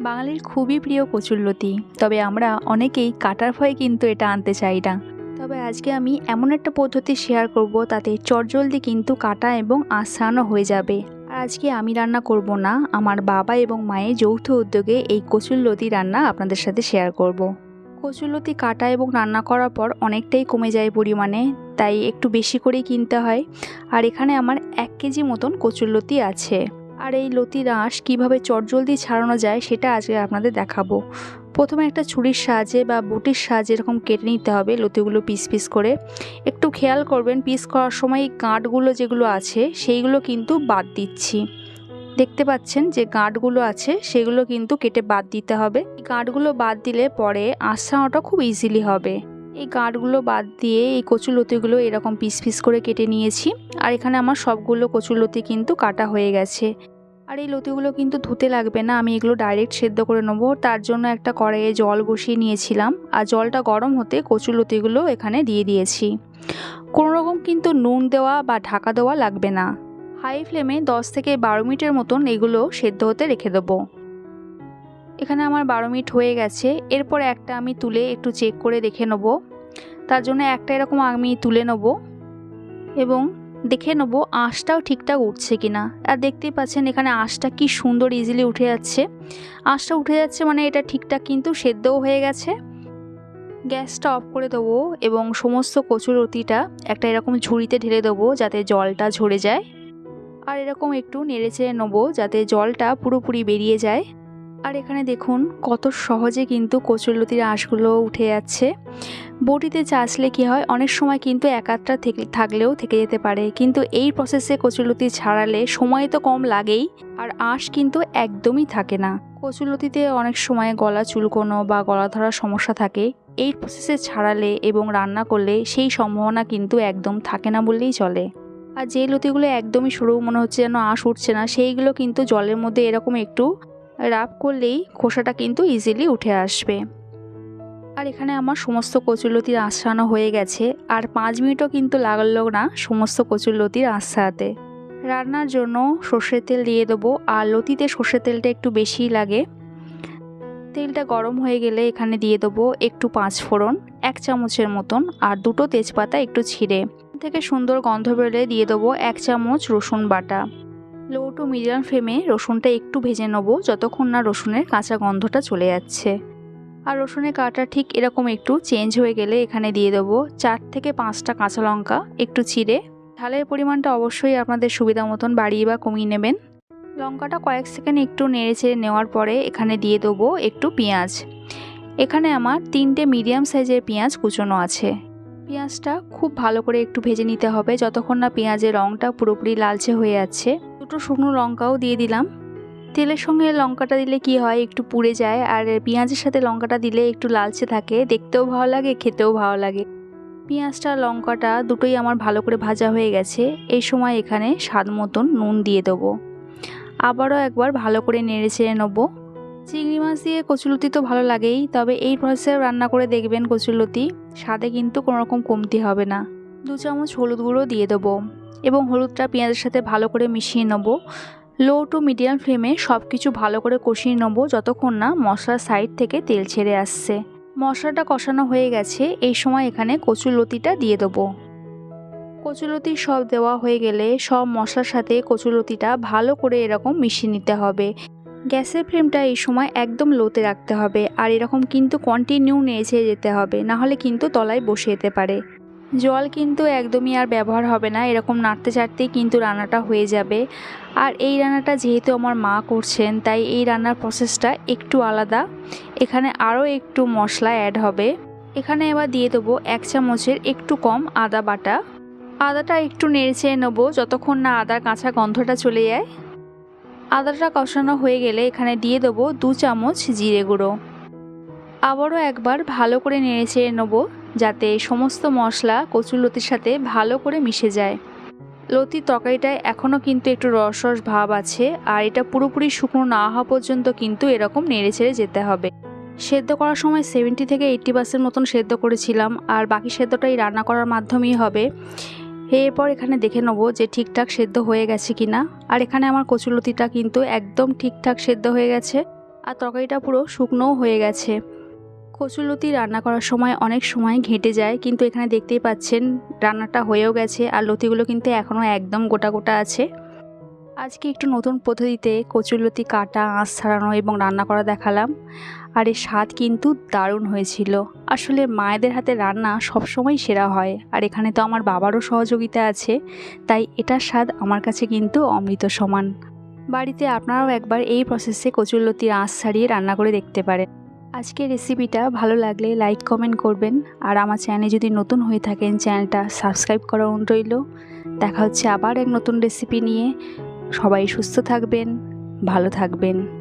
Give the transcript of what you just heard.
বাঙালির খুবই প্রিয় কচুরলতি তবে আমরা অনেকেই কাটার ভয়ে কিন্তু এটা আনতে চাই না। তবে আজকে আমি এমন একটা পদ্ধতি শেয়ার করব, তাতে চটজলদি কিন্তু কাটা এবং আসানো হয়ে যাবে। আর আজকে আমি রান্না করব না, আমার বাবা এবং মায়ের যৌথ উদ্যোগে এই কচুরলতি রান্না আপনাদের সাথে শেয়ার করব। কচুরলতি কাটা এবং রান্না করার পর অনেকটাই কমে যায় পরিমাণে, তাই একটু বেশি করেই কিনতে হয়। আর এখানে আমার এক কেজি মতন কচুরলতি আছে। আর এই লতি রাঁশ কীভাবে চটজলদি ছাড়ানো যায় সেটা আজকে আপনাদের দেখাবো। প্রথমে একটা ছুরির সাহায্যে বা বুটির সাহায্যে এরকম কেটে নিতে হবে লতিগুলো পিস পিস করে। একটু খেয়াল করবেন, পিস করার সময় এই গাঁটগুলো যেগুলো আছে সেইগুলো কিন্তু বাদ দিচ্ছি। দেখতে পাচ্ছেন যে গাঁটগুলো আছে সেগুলো কিন্তু কেটে বাদ দিতে হবে। গাঁটগুলো বাদ দিলে পরে আসানোটা খুব ইজিলি হবে। এই গাঁটগুলো বাদ দিয়ে এই কচুলতিগুলো এরকম পিস পিস করে কেটে নিয়েছি। আর এখানে আমার সবগুলো কচুলতি কিন্তু কাটা হয়ে গেছে। আর এই লতিগুলো কিন্তু ধুতে লাগবে না, আমি এগুলো ডাইরেক্ট সেদ্ধ করে নেব। তার জন্য একটা কড়াইয়ে জল বসিয়ে নিয়েছিলাম। আর জলটা গরম হতে কচুলতিগুলো এখানে দিয়ে দিয়েছি। কোনো রকম কিন্তু নুন দেওয়া বা ঢাকা দেওয়া লাগবে না। হাই ফ্লেমে 10 থেকে বারো মিনিটের মতন এগুলো সেদ্ধ হতে রেখে দেবো। এখানে আমার বারো মিনিট হয়ে গেছে। এরপর একটা আমি তুলে একটু চেক করে দেখে নেব। তার জন্য একটা এরকম আমি তুলে নেব এবং দেখে নেব আঁশটাও ঠিকঠাক উঠছে কিনা। আর দেখতেই পাচ্ছেন এখানে আঁশটা কি সুন্দর ইজিলি উঠে যাচ্ছে। আঁশটা উঠে যাচ্ছে মানে এটা ঠিকঠাক কিন্তু সেদ্ধও হয়ে গেছে। গ্যাসটা অফ করে দেবো এবং সমস্ত কচুর অতিটা একটা এরকম ঝুড়িতে ঢেলে দেবো যাতে জলটা ঝরে যায়। আর এরকম একটু নেড়ে চেড়ে নেব যাতে জলটা পুরোপুরি বেরিয়ে যায়। আর এখানে দেখুন, কত সহজে কিন্তু কচুরলতির আঁশগুলো উঠে যাচ্ছে। বটিতে চাচলে কি হয়, অনেক সময় কিন্তু একাত্রা থেকে, থাকলেও থেকে যেতে পারে। কিন্তু এই প্রসেসে কচুরলতি ছাড়ালে সময় তো কম লাগেই, আর আঁশ কিন্তু একদমই থাকে না। কচুরলতিতে অনেক সময় গলা চুলকোনো বা গলা ধরার সমস্যা থাকে। এই প্রসেসে ছাড়ালে এবং রান্না করলে সেই সম্ভাবনা কিন্তু একদম থাকে না বললেই চলে। আর যে লতিগুলো একদমই সরু মনে হচ্ছে যেন আঁশ উঠছে না, সেইগুলো কিন্তু জলের মধ্যে এরকম একটু রাব করলেই খোসাটা কিন্তু ইজিলি উঠে আসবে। আর এখানে আমার সমস্ত কচুরলতির আসানো হয়ে গেছে, আর পাঁচ মিনিটও কিন্তু লাগল না সমস্ত কচুরলতির আসাতে রান্নার জন্য সর্ষের তেল দিয়ে দেবো, আর লতিতে সর্ষের তেলটা একটু বেশিই লাগে। তেলটা গরম হয়ে গেলে এখানে দিয়ে দেবো একটু পাঁচ ফোড়ন, এক চামচের মতন, আর দুটো তেজপাতা একটু ছিঁড়ে। থেকে সুন্দর গন্ধ বেরোলে দিয়ে দেবো এক চামচ রসুন বাটা। লো টু মিডিয়াম ফ্লেমে রসুনটা একটু ভেজে নেব, যতক্ষণ না রসুনের কাঁচা গন্ধটা চলে যাচ্ছে। আর রসুনের কাটা ঠিক এরকম একটু চেঞ্জ হয়ে গেলে এখানে দিয়ে দেবো চার থেকে পাঁচটা কাঁচা লঙ্কা, একটু চিড়ে। ঝালের পরিমাণটা অবশ্যই আপনাদের সুবিধা মতন বাড়িয়ে বা কমিয়ে নেবেন। লঙ্কাটা কয়েক সেকেন্ড একটু নেড়ে চেড়ে নেওয়ার পরে এখানে দিয়ে দেবো একটু পেঁয়াজ। এখানে আমার তিনটে মিডিয়াম সাইজের পেঁয়াজ কুচোনো আছে। পেঁয়াজটা খুব ভালো করে একটু ভেজে নিতে হবে, যতক্ষণ না পেঁয়াজের রঙটা পুরোপুরি লালচে হয়ে যাচ্ছে। দুটো শুকনো লঙ্কাও দিয়ে দিলাম। তেলের সঙ্গে লঙ্কাটা দিলে কি হয়? একটু পুড়ে যায়। আর পেঁয়াজের সাথে লঙ্কাটা দিলে একটু লালচে থাকে। দেখতেও ভালো লাগে, খেতেও ভালো লাগে। পেঁয়াজটা, লঙ্কাটা দুটোই আমার ভালো করে ভাজা হয়ে গেছে। এই সময় এখানে স্বাদ মতন নুন দিয়ে দেবো। আবারও একবার ভালো করে নেড়ে চেড়ে নেব। চিংড়ি মাছ দিয়ে কচুলতি তো ভালো লাগেই, তবে এই প্রসেসে রান্না করে দেখবেন কচুলতি স্বাদে কিন্তু কোনো রকম কমতি হবে না। দু চামচ হলুদ গুঁড়ো দিয়ে দেবো। এবং হলুদটা পেঁয়াজের সাথে ভালো করে মিশিয়ে নেব। লো টু মিডিয়াম ফ্লেমে সব কিছু ভালো করে কষিয়ে নেব যতক্ষণ না মশলার সাইড থেকে তেল ছেড়ে আসছে। মশলাটা কষানো হয়ে গেছে, এই সময় এখানে কচুলতিটা দিয়ে দেবো। কচুলতি সব দেওয়া হয়ে গেলে সব মশলার সাথে কচুলতিটা ভালো করে এরকম মিশিয়ে নিতে হবে। গ্যাসের ফ্লেমটা এই সময় একদম লোতে রাখতে হবে, আর এরকম কিন্তু কন্টিনিউ নেড়ে যেতে হবে, নাহলে কিন্তু তলায় বসে যেতে পারে। জল কিন্তু একদমই আর ব্যবহার হবে না, এরকম নাড়তে চাড়তেই কিন্তু রান্নাটা হয়ে যাবে। আর এই রান্নাটা যেহেতু আমার মা করছেন, তাই এই রান্নার প্রসেসটা একটু আলাদা। এখানে আরও একটু মশলা অ্যাড হবে। এখানে এবার দিয়ে দেবো এক চামচের একটু কম আদা বাটা। আদাটা একটু নেড়ে চেয়ে নেব, যতক্ষণ না আদার কাঁচা গন্ধটা চলে যায়। আদাটা কষানো হয়ে গেলে এখানে দিয়ে দেবো দু চামচ জিরে গুঁড়ো। আবারও একবার ভালো করে নেড়ে চেড়ে নেব। যাতে সমস্ত মশলা কচুরলতির সাথে ভালো করে মিশে যায়। লতির তরকারিটায় এখনও কিন্তু একটু রস রস ভাব আছে, আর এটা পুরোপুরি শুকনো না হওয়া পর্যন্ত কিন্তু এরকম নেড়ে ছেড়ে যেতে হবে। সেদ্ধ করার সময় সেভেন্টি থেকে এইট্টি পার্সেন্ট মতন সেদ্ধ করেছিলাম, আর বাকি সেদ্ধটাই রান্না করার মাধ্যমেই হবে। এরপর এখানে দেখে নেব যে ঠিকঠাক সেদ্ধ হয়ে গেছে কিনা। আর এখানে আমার কচুলতিটা কিন্তু একদম ঠিকঠাক সেদ্ধ হয়ে গেছে, আর তরকারিটা পুরো শুকনোও হয়ে গেছে। কচুলতি রান্না করার সময় অনেক সময় ঘেঁটে যায়, কিন্তু এখানে দেখতেই পাচ্ছেন রান্নাটা হয়েও গেছে আর লতিগুলো কিন্তু এখনও একদম গোটা গোটা আছে। আজকে একটু নতুন পদ্ধতিতে কচুলতি কাটা, আঁশ ছাড়ানো এবং রান্না করা দেখালাম আর এর স্বাদ কিন্তু দারুণ হয়েছিল। আসলে মায়েদের হাতে রান্না সবসময় সেরা হয় আর এখানে তো আমার বাবারও সহযোগিতা আছে, তাই এটার স্বাদ আমার কাছে কিন্তু অমৃত সমান। বাড়িতে আপনারাও একবার এই প্রসেসে কচুরলতির আঁশ ছাড়িয়ে রান্না করে দেখতে পারেন। আজকের রেসিপিটা ভালো লাগলে লাইক কমেন্ট করবেন। আর আমার চ্যানেলে যদি নতুন হয়ে থাকেন চ্যানেলটা সাবস্ক্রাইব করা অনুরোধ রইল। দেখা হচ্ছে আবার এক নতুন রেসিপি নিয়ে। সবাই সুস্থ থাকবেন, ভালো থাকবেন।